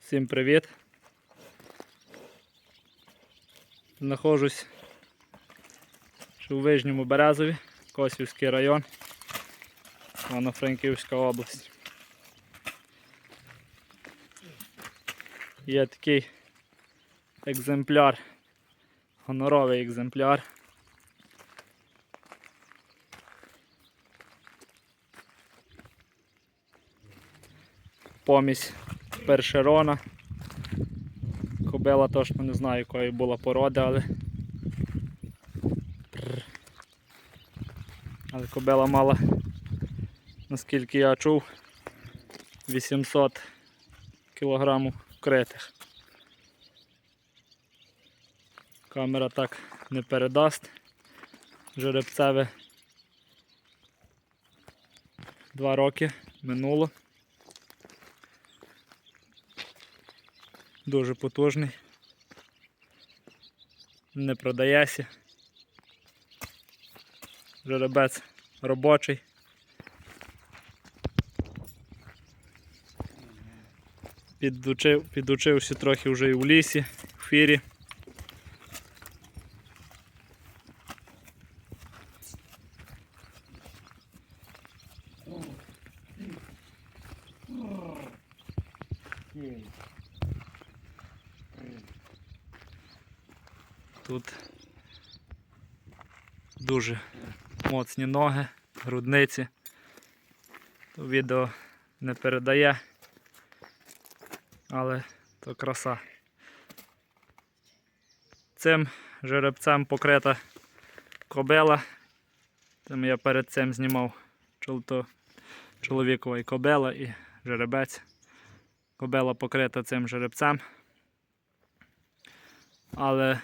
Всім привіт. Знаходжусь у Вижньому Березові, Косівський район, Івано-Франківська область. Є такий екземпляр, гоноровий екземпляр. Помість першерона. Кобила точно не знаю, якої була породи, але. Але кобила мала, наскільки я чув, 800 кілограмів вкритих. Камера так не передасть. Жеребцеве два роки минуло. Дуже потужний. Не продається. Жеребець робочий. Підучив, підучився трохи вже і в лісі, в фірі. Тут дуже моцні ноги, грудниці. Відео не передає, але то краса. Цим жеребцем покрита кобила. Там я перед цим знімав то чоловікова і кобила і жеребець. Кобила покрита цим жеребцем. Але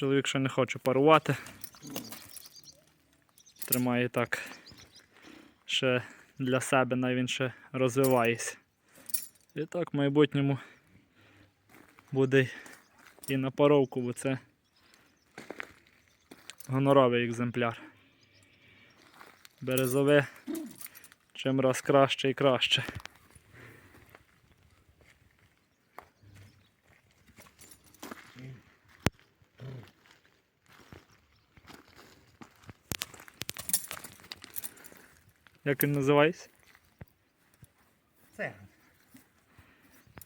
чоловік ще не хоче парувати. Тримає так ще для себе, навіть він ще розвивається. І так в майбутньому буде і на паровку, бо це гоноровий екземпляр. Березове чим раз краще і краще. Як він називається? Це.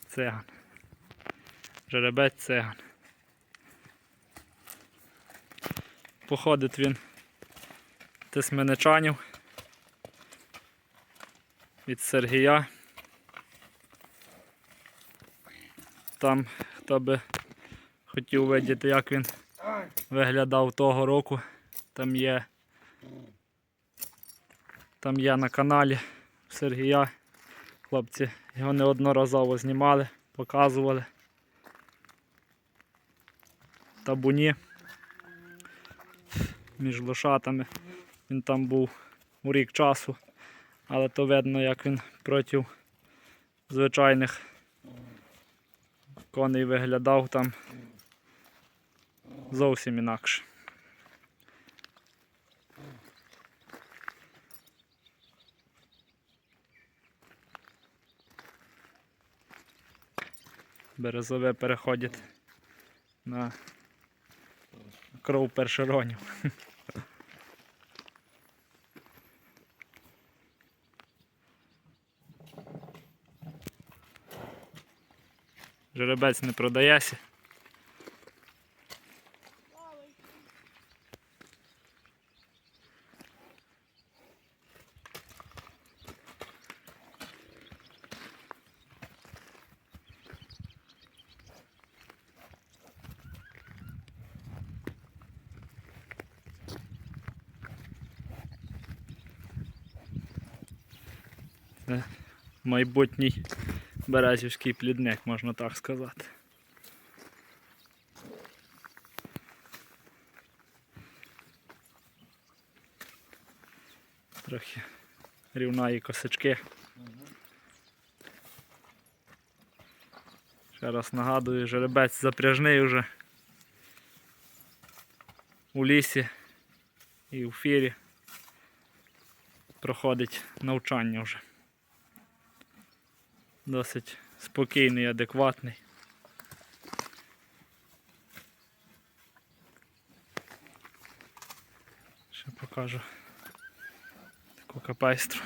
Циган. Жеребець циган. Походить він тисменичанів від Сергія. Там, хто би хотів видіти, як він виглядав того року, там є там є на каналі Сергія. Хлопці його неодноразово знімали, показували. Табуні між лошатами. Він там був у рік часу, але то видно, як він проти звичайних коней виглядав там зовсім інакше. Березове переходить на кров першеронів. Жеребець не продається. Майбутній березівський плідник, можна так сказати. Трохи рівнаї косички. Ще раз нагадую, жеребець запряжний вже у лісі і у фірі проходить навчання вже. Досить спокійний, адекватний. Ще покажу таку капайстру.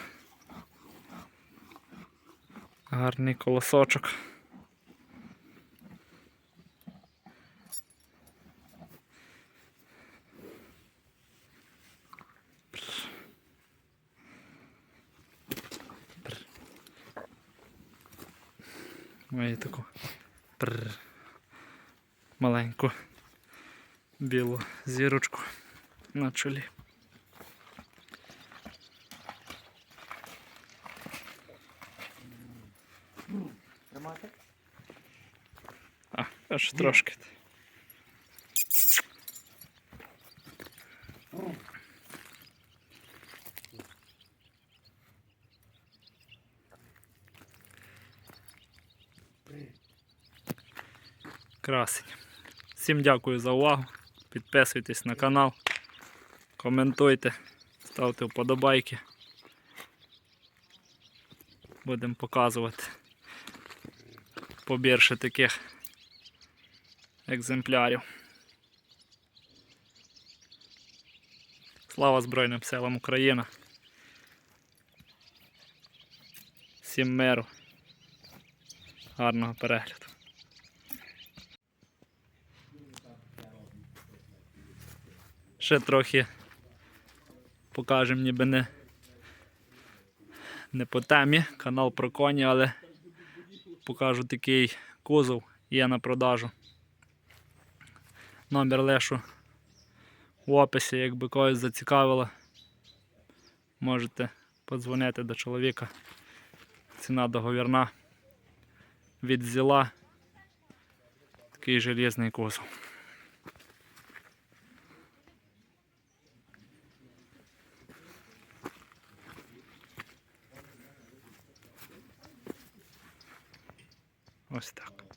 Гарний колосочок. Має таку прр, маленьку білу зірочку на чолі. Тримати? А, аж трошки. Красень. Всім дякую за увагу. Підписуйтесь на канал, коментуйте, ставте вподобайки. Будемо показувати побільше таких екземплярів. Слава Збройним силам України. Всім миру. Гарного перегляду. Ще трохи покажемо ніби не, не по темі, канал про коні, але покажу такий кузов є на продажу. Номер лишу в описі, якби когось зацікавило, можете подзвонити до чоловіка. Ціна договірна. Від зіла. Такий железний кузов. Ось так.